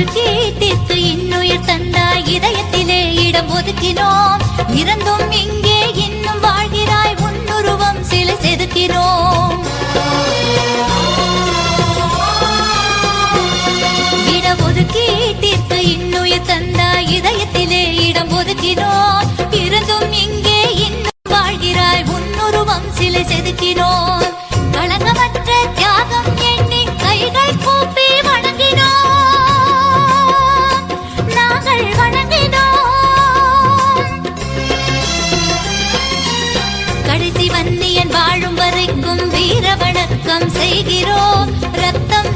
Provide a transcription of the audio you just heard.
ஒதுக்கி தீர்த்து இன்னுயிர் தந்தாய் இதயத்திலே இடம் ஒதுக்கினோம். இறந்தும் வன்னியன் வாழும் வரைக்கும் வீர வணக்கம் செய்கிறோம். ரத்தம்